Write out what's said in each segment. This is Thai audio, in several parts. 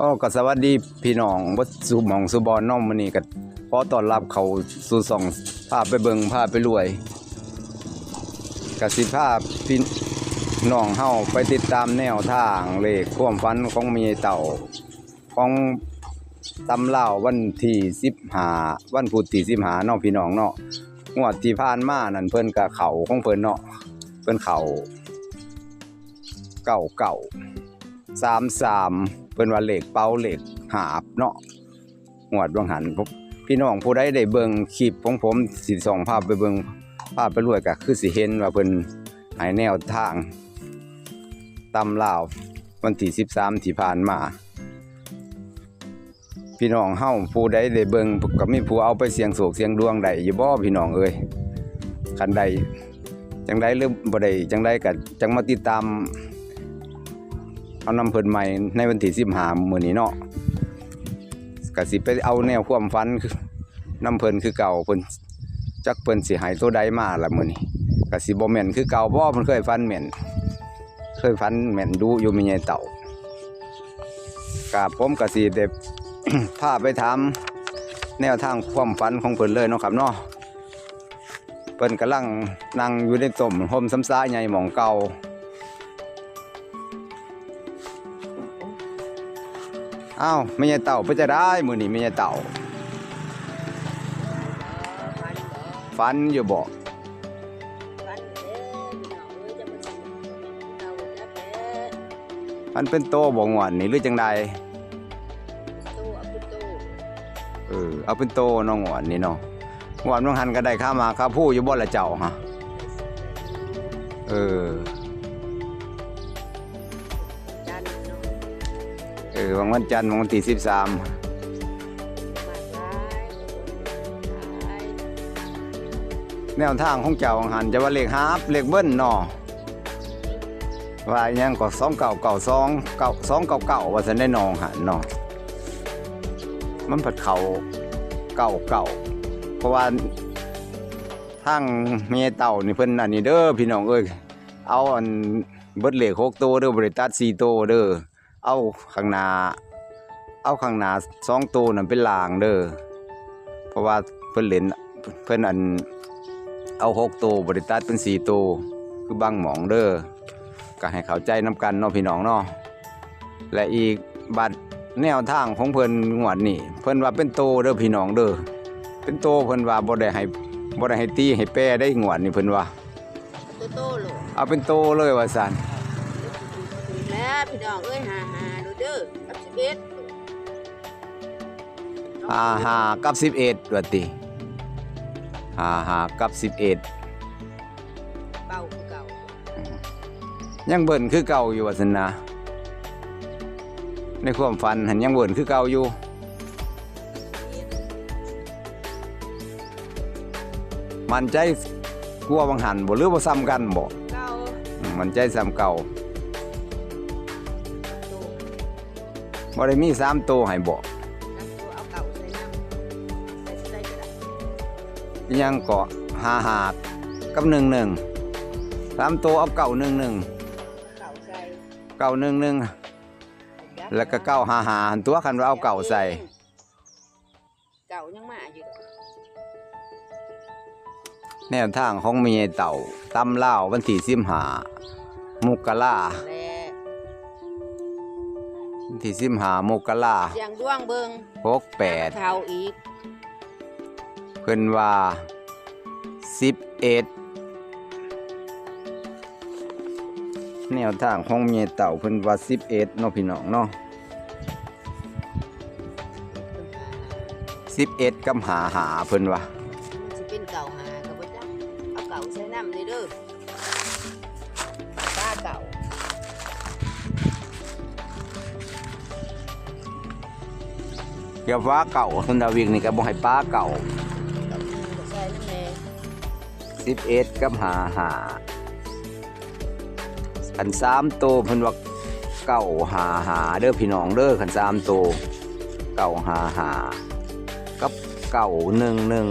อ๋อก็สวัสดีพี่น้องบ่สุหมองสุบอนน้องมื้อนี้ก็ขอต้อนรับเขาสู่ส่องพาไปเบิ่งพาไปรวยกสิพาพี่น้องเฮาไปติดตามแนวทางเลขความฝันของเมียเต่าของตำเล่าวันที่15วันพุธที่15เนาะพี่น้องเนาะงวดที่ผ่านมานั่นเพิ่นก็เขาของเพิ่นเนาะเพิ่นเขาเก่าเก่าสามสาม เพิ่นว่าเหล็กเป้าเหล็กหาบเนาะหวดวังหันพพี่น้องผู้ใดได้เบิ่งคลิปของผมสิส่องภาพไปเบิ่งภาพไปรวยก็คือสิเห็นว่าเพิ่นให้แนวทางตำลาววันที่13ที่ผ่านมา พี่น้องเฮ้าผู้ใดได้เบิ่งก็มีผู้เอาไปเสียงโศกเสียงดวงได้อยู่บ่พี่น้องเอ้ยคันใดจังไดหรือบ่ได้จังไดก็จังมาติดตาม เอานำเพิ่นใหม่ในวันที่15มื้อนี้เนาะก็สิไปเอาแนวความฝันคือนำเพิ่นคือเก่าเพิ่นจักเพิ่นสิให้ตัวใดมาละมือนี้ก็สิบ่แม่นคือเก่าบ่มันเคยฝันแม่นเคยฝันแม่นดูอยู่มีใหญ่เต่ากับผมก็สิได้พาไปถามแนวทางความฝันของเพิ่นเลยเนาะครับเนาะเพิ่นกำลังนั่งอยู่ในต้มห่มซ้ำซ้าใหญ่หม่องเก่า อ้าวไม่ใช่เต่าไปจะได้มือนี้ไม่ใช่เต่าฟันอยู่บ่มันเป็นโตบ่งวนนี่หรือจังใดเออเอาเป็นโตน้องงวนนี่เนาะงวนน้องหันก็ได้ข้ามาข้าผู้อยู่บ่ละเจ้าฮะเออ ออวันวันจันทร์วันที่สิบสามแนวทางของเจ้าหันจะว่าเลขฮาบเลขเบิ้ลนาะว่ายังก็สองเก่าเก่าสองเก่าสองเก่าเก่าว่าสันได้นองหันนาะมันผัดเขาเก่าเก่าเพราะว่าทางเมียเต่านี่เพิ่นอันนี้เด้อพี่น้องเอ้ยเอาอันเบิดเหลขหกตัวเด้อบริตัดสี่ตัวเด้อ เอาข้างหน้าเอาข้างหน้าสองตัวนั่นเป็นลางเด้อเพราะว่าเพิ่นเล่นเพิ่นอันเอาหกตัวบริตัดเป็นสี่ตัวคือบางหมองเด้อก็ให้เข้าใจน้กันเนาะพี่น้องเนาะและอีกบัตรแนวทางของเพิ่นงวดนี้เพิ่นว่าเป็นโตเด้อพี่น้องเด้อเป็นโตเพิ่นว่าบ่ได้ให้บ่ได้ให้ตีให้แปรได้งวดนี้เพิ่นว่าโตโตโลกเอาเป็นโตเลยว่าซั่นแล้ว พี่น้องเอ้ยหาหาดูเด้อกับสิบเอ็ดห้าห้ากับสิบเอ็ดว่าติห้าห้ากับสิบเอ็ดเบาคือเก่ายังเบิ่นคือเก่าอยู่ว่าซั่นนะในความฝันหันยังเบิ่นคือเก่าอยู่มันใจกลัวบางหันบ่หรือบ่ซ้ำกันบ่เก่าอืมมันใจซ้ำเก่า บ่ได้มีสามโตวให้บ่นั่งตัวเอาเก่าใส่น้ำใส่ใส่กระดาษอิหยังก็ห้าหากับหนึ่งหนึ่งสามโตวเอาเก่าหนึ่งหนึ่งเก่าใส่เก่าหนึ่งหนึ่งแล้วก็เก้าหาหาตัวคันว่าเอาเก่าใส่ เก่ายังมาอยู่แนวทางของเมียเต่าตำเล่าววันที่สิบหามุกกะลา และวัน ที่สิบหามุกกะลาเสียงดวงเบิงหกแปดเท่าอีก เพิ่นว่าสิบเอ็ดแนวทางของเมียเต่าเพิ่นว่าสิบเอ็ดเนาะพี่น้องเนาะสิบเอ็ดกับหาหาเพิ่นว่ามันสิเป็นเก่าหากับว่าจ้ะเอาเก่าใส่น้ำเลยเด้อ เกี่ยวฟ้าเก่าคุณดาวิกนี่ก็บ่ให้ป้าเก่าใส่น้ำแม่สิบเอ็ดกับหาหาขันสามโตวเพิ่นว่าเก่าหาหาเด้อพี่น้องเด้อขันสามโตวเก่าหาหากับเก่าหนึ่งหนึ่ง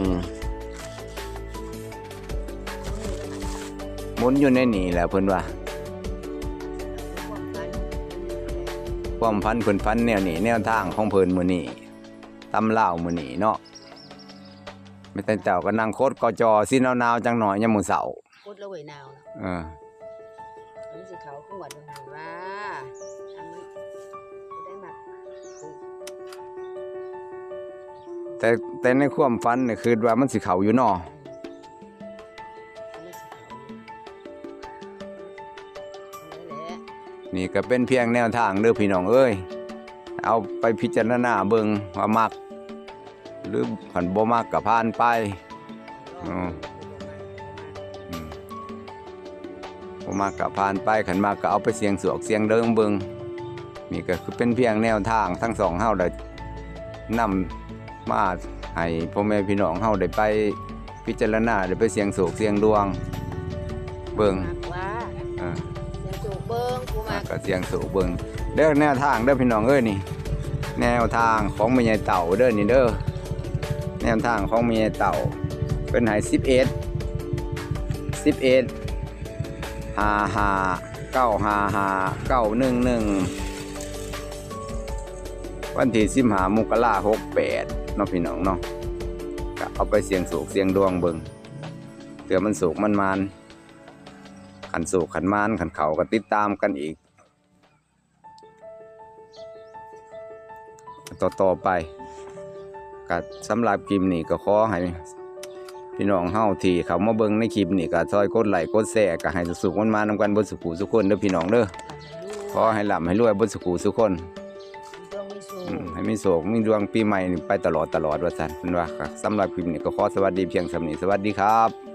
มุนอยู่ในนี่แหละเพิ่นว่าความฝันพันเพิ่นพันแนวนี้แนวทางของเพิ่นมือนี้ ตำลาวมื้อนี้เนาะไม่แต่เจ้าก็นั่งโคตรกอจอสิหนาวๆจังหน่อยยามมื้อเช้าพูดแล้วเวยนาวนะเอออันนี้สิเขาขึ้นวัดดงหันว่าทำมันจะได้หมักปลูกแต่แต่ในความฝันนี่คือว่ามันสิเข้าอยู่เนาะอันนี้สิเขาเอาไว้แหละนี่ก็เป็นเพียงแนวทางเด้อพี่น้องเอ้ยเอาไปพิจารณาเบิ่งว่ามัก หรือผันบ่มักก็ผ่านไปอ๋ออืมบ่มักก็ผ่านไปขันมากก็เอาไปเสียงสวกเสียงเดิงเบิงนี่ก็คือเป็นเพียงแนวทางทั้งสองเฮาได้นำมาให้พ่อแม่พี่น้องเฮาได้ไปพิจารณาได้ไปเสียงโศกเสียงดวง เบิงมักว่าอ่าเสียงจูบเบิ้งกูมักก็เสียงโศกเบิงเด้อแนวทางเด้อพี่น้องเอ้ยนี่แนวทางของแม่ใหญ่เต่าเด้อนี่เด้อ แนวทางของแม่ใหญ่เต่าเป็นให้11 11ห้าหาเก้าหาหาเก้าหนึ่งหนึ่งวันที่สิบหามุกราหกแปดเนาะพี่น้องเนาะเอาไปเสียงสูกเสียงดวงเบิงเตือมันสูกมันมานขันสูกขันมานขันเขาก็ติดตามกันอีก ต่อต่อไป ก็สำหรับคลิปนี้ก็ขอให้พี่น้องเฮาที่เขามาเบิ่งในคลิปนี่ก็ซอยกดไลค์กดแชร์ก็ให้สุขๆมันมานำกันเบ่สุขุสุกคนเด้อพี่น้องเด้อขอให้ร่ำให้รวยเบ่สุขุสุกคนต้องมีสูอืมให้มีโศกมีดวงปีใหม่นี่ไปตลอดตลอดว่าซั่นเพิ่นว่าก็สำหรับคลิปนี้ก็ขอสวัสดีเพียงสำนี้สวัสดีครับ